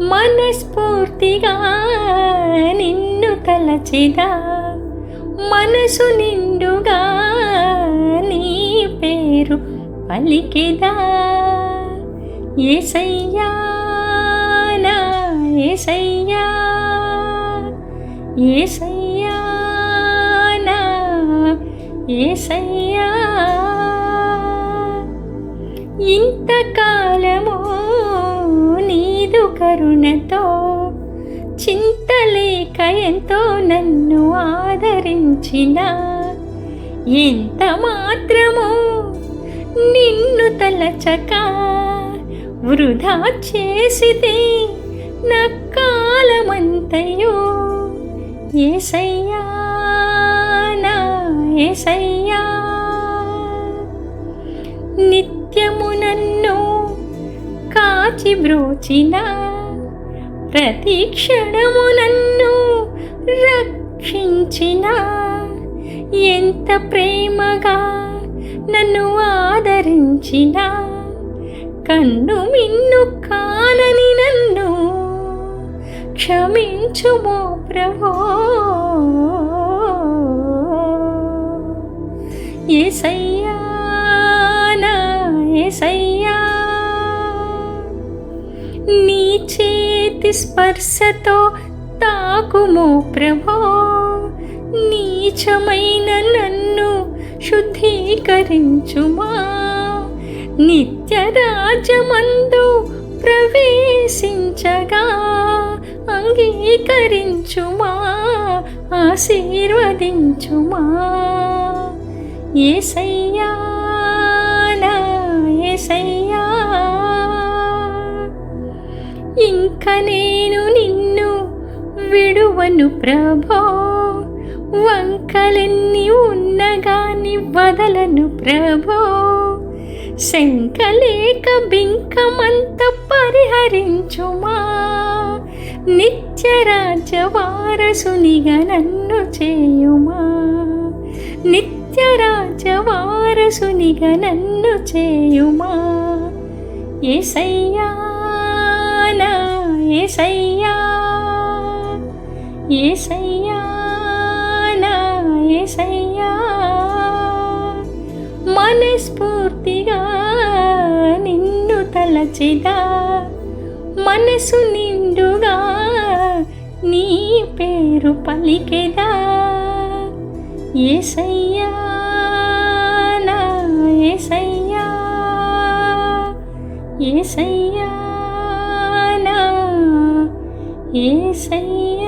మనస్ఫూర్తిగా నిన్ను తలచిదా మనసు నిండుగా నీ పేరు పలికిదా ఏసయ్యా నా ఏసయ్యా ఏసయ్యా నా ఏసయ్యా. ఇంతకాలము ఎంతో నన్ను ఆదరించిన. ఎంత మాత్రము నిన్ను తలచక వృధా చేసితే నా కాలమంతయో. ఏసయ్యా నా ఏసయ్యా నిత్యము నన్ను కాచి బ్రోచిన. ప్రతి క్షణము నన్ను రక్షించిన. ఎంత ప్రేమగా నన్ను ఆదరించిన. కన్ను మిన్ను కానని నన్ను క్షమించుమో ప్రభో. ఏసయ్యా నా ఏసయ్యా నీ చేతి స్పర్శతో తాకుమో ప్రభో. నీచమైన నన్ను శుద్ధీకరించుమా. నిత్యరాజమందు ప్రవేశించగా అంగీకరించుమా. ఆశీర్వదించుమా. ఏసయ్యా నా ఏసయ్యా. ఇంక నేను నీ విడువను ప్రభో. వంకలెన్ని ఉన్నగాని వదలను ప్రభో. శంకలేక బింకమంత పరిహరించుమా. నిత్య వారసునిగా నన్ను చేయుమా. నిత్యరాజ్య వారసునిగా నన్ను చేయుమా. ఏసయ్యా నా ఏసయ్యా. ఏసయ్యా నా ఏసయ్యా. మనస్ఫూర్తిగా నిన్ను తలచిదా. మనసు నిండుగా నీ పేరు పలికెదా. ఏసయ్యా నా ఏసయ్యా. ఏసయ్యా నా ఏసయ్యా.